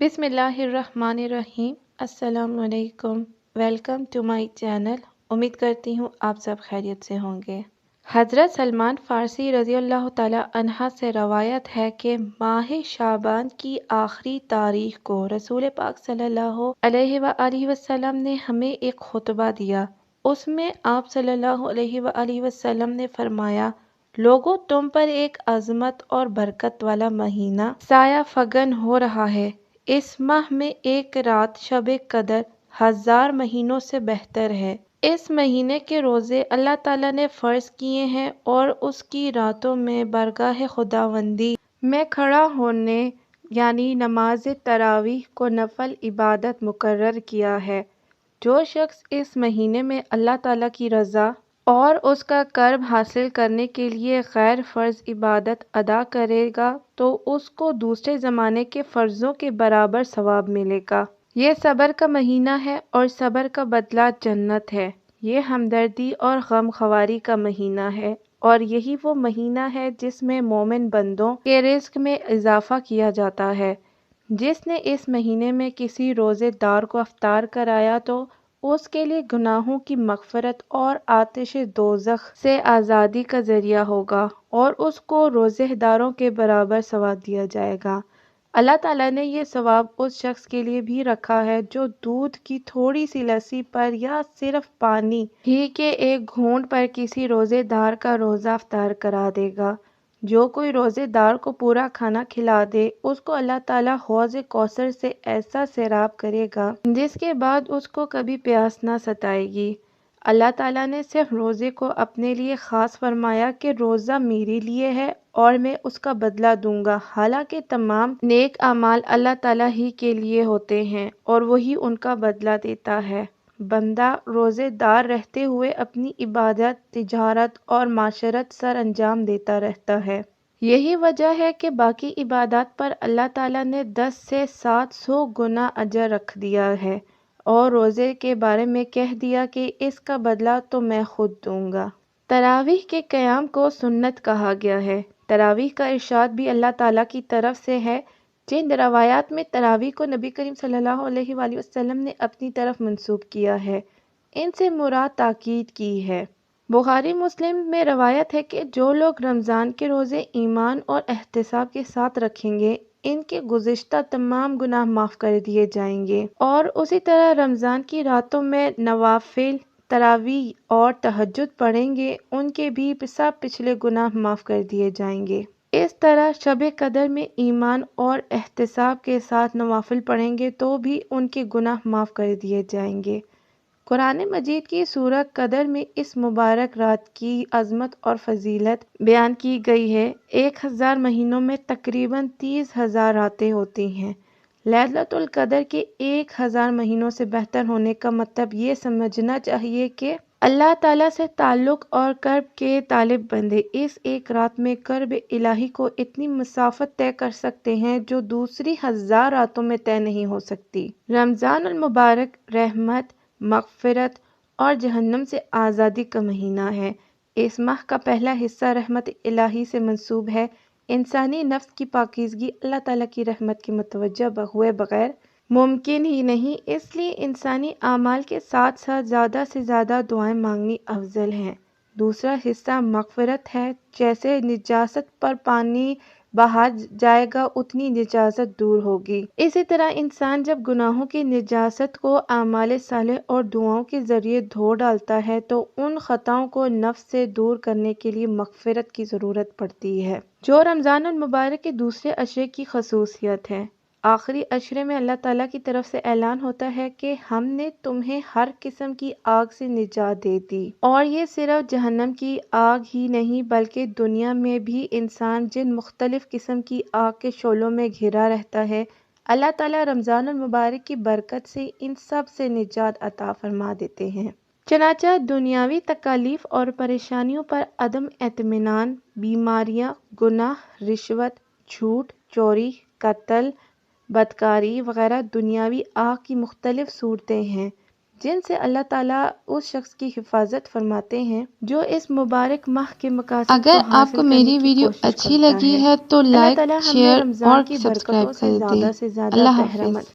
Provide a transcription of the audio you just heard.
بسم اللہ الرحمن الرحیم۔ السلام علیکم۔ ویلکم ٹو مائی چینل امید کرتی ہوں آپ سب خیریت سے ہوں گے۔ حضرت سلمان فارسی رضی اللہ تعالیٰ عنہ سے روایت ہے کہ ماہ شعبان کی آخری تاریخ کو رسول پاک صلی اللہ علیہ وآلہ وسلم نے ہمیں ایک خطبہ دیا۔ اس میں آپ صلی اللہ علیہ وآلہ وسلم نے فرمایا لوگوں تم پر ایک عظمت اور برکت والا مہینہ سایہ فگن ہو رہا ہے۔ اس ماہ میں ایک رات شب قدر ہزار مہینوں سے بہتر ہے۔ اس مہینے کے روزے اللہ تعالیٰ نے فرض کیے ہیں اور اس کی راتوں میں برگاہ خداوندی میں کھڑا ہونے یعنی نماز تراویح کو نفل عبادت مقرر کیا ہے۔ جو شخص اس مہینے میں اللہ تعالیٰ کی رضا اور اس کا قرب حاصل کرنے کے لیے غیر فرض عبادت ادا کرے گا، تو اس کو دوسرے زمانے کے فرضوں کے برابر ثواب ملے گا۔ یہ صبر کا مہینہ ہے اور صبر کا بدلہ جنت ہے۔ یہ ہمدردی اور غم خواری کا مہینہ ہے اور یہی وہ مہینہ ہے جس میں مومن بندوں کے رزق میں اضافہ کیا جاتا ہے۔ جس نے اس مہینے میں کسی روزے دار کو افطار کرایا تو اس کے لیے گناہوں کی مغفرت اور آتش دوزخ سے آزادی کا ذریعہ ہوگا اور اس کو روزہ داروں کے برابر ثواب دیا جائے گا۔ اللہ تعالیٰ نے یہ ثواب اس شخص کے لیے بھی رکھا ہے جو دودھ کی تھوڑی سی لسی پر یا صرف پانی ہی کے ایک گھونٹ پر کسی روزے دار کا روزہ افطار کرا دے گا۔ جو کوئی روزے دار کو پورا کھانا کھلا دے، اس کو اللہ تعالیٰ حوض کوثر سے ایسا سیراب کرے گا جس کے بعد اس کو کبھی پیاس نہ ستائے گی۔ اللہ تعالیٰ نے صرف روزے کو اپنے لیے خاص فرمایا کہ روزہ میرے لیے ہے اور میں اس کا بدلہ دوں گا۔ حالانکہ تمام نیک اعمال اللہ تعالیٰ ہی کے لیے ہوتے ہیں اور وہی ان کا بدلہ دیتا ہے۔ بندہ روزے دار رہتے ہوئے اپنی عبادت، تجارت اور معاشرت سر انجام دیتا رہتا ہے۔ یہی وجہ ہے کہ باقی عبادات پر اللہ تعالیٰ نے دس سے سات سو گنا اجر رکھ دیا ہے اور روزے کے بارے میں کہہ دیا کہ اس کا بدلہ تو میں خود دوں گا۔ تراویح کے قیام کو سنت کہا گیا ہے۔ تراویح کا ارشاد بھی اللہ تعالیٰ کی طرف سے ہے۔ جن روایات میں تراویح کو نبی کریم صلی اللہ علیہ وآلہ وسلم نے اپنی طرف منسوب کیا ہے، ان سے مراد تاکید کی ہے۔ بخاری مسلم میں روایت ہے کہ جو لوگ رمضان کے روزے ایمان اور احتساب کے ساتھ رکھیں گے، ان کے گزشتہ تمام گناہ معاف کر دیے جائیں گے۔ اور اسی طرح رمضان کی راتوں میں نوافل، تراویح اور تہجد پڑھیں گے، ان کے بھی سب پچھلے گناہ معاف کر دیے جائیں گے۔ اس طرح شب قدر میں ایمان اور احتساب کے ساتھ نوافل پڑھیں گے تو بھی ان کے گناہ معاف کر دیے جائیں گے۔ قرآن مجید کی سورہ قدر میں اس مبارک رات کی عظمت اور فضیلت بیان کی گئی ہے۔ ایک ہزار مہینوں میں تقریباً تیس ہزار راتیں ہوتی ہیں۔ لیلت القدر کے ایک ہزار مہینوں سے بہتر ہونے کا مطلب یہ سمجھنا چاہیے کہ اللہ تعالیٰ سے تعلق اور کرب کے طالب بندے اس ایک رات میں کرب الہی کو اتنی مسافت طے کر سکتے ہیں جو دوسری ہزار راتوں میں طے نہیں ہو سکتی۔ رمضان المبارک رحمت، مغفرت اور جہنم سے آزادی کا مہینہ ہے۔ اس ماہ کا پہلا حصہ رحمت الہی سے منسوب ہے۔ انسانی نفس کی پاکیزگی اللہ تعالیٰ کی رحمت کی متوجہ ہوئے بغیر ممکن ہی نہیں۔ اس لیے انسانی اعمال کے ساتھ ساتھ زیادہ سے زیادہ دعائیں مانگنی افضل ہیں۔ دوسرا حصہ مغفرت ہے۔ جیسے نجاست پر پانی بہا جائے گا، اتنی نجاست دور ہوگی۔ اسی طرح انسان جب گناہوں کی نجاست کو اعمال صالح اور دعاؤں کے ذریعے دھو ڈالتا ہے، تو ان خطاؤں کو نفس سے دور کرنے کے لیے مغفرت کی ضرورت پڑتی ہے۔ جو رمضان المبارک کے دوسرے عشرے کی خصوصیت ہے۔ آخری عشرے میں اللہ تعالیٰ کی طرف سے اعلان ہوتا ہے کہ ہم نے تمہیں ہر قسم کی آگ سے نجات دے دی۔ اور یہ صرف جہنم کی آگ ہی نہیں بلکہ دنیا میں بھی انسان جن مختلف قسم کی آگ کے شعلوں میں گھرا رہتا ہے، اللہ تعالیٰ رمضان المبارک کی برکت سے ان سب سے نجات عطا فرما دیتے ہیں۔ چنانچہ دنیاوی تکالیف اور پریشانیوں پر عدم اطمینان، بیماریاں، گناہ، رشوت، جھوٹ، چوری، قتل بدکاری وغیرہ دنیاوی آگ کی مختلف صورتیں ہیں جن سے اللہ تعالیٰ اس شخص کی حفاظت فرماتے ہیں جو اس مبارک ماہ کے مقاصد اگر آپ کو میری ویڈیو اچھی لگی ہے۔ تو لائک شیئر اور سبسکرائب کر دیں۔ اللہ حافظ۔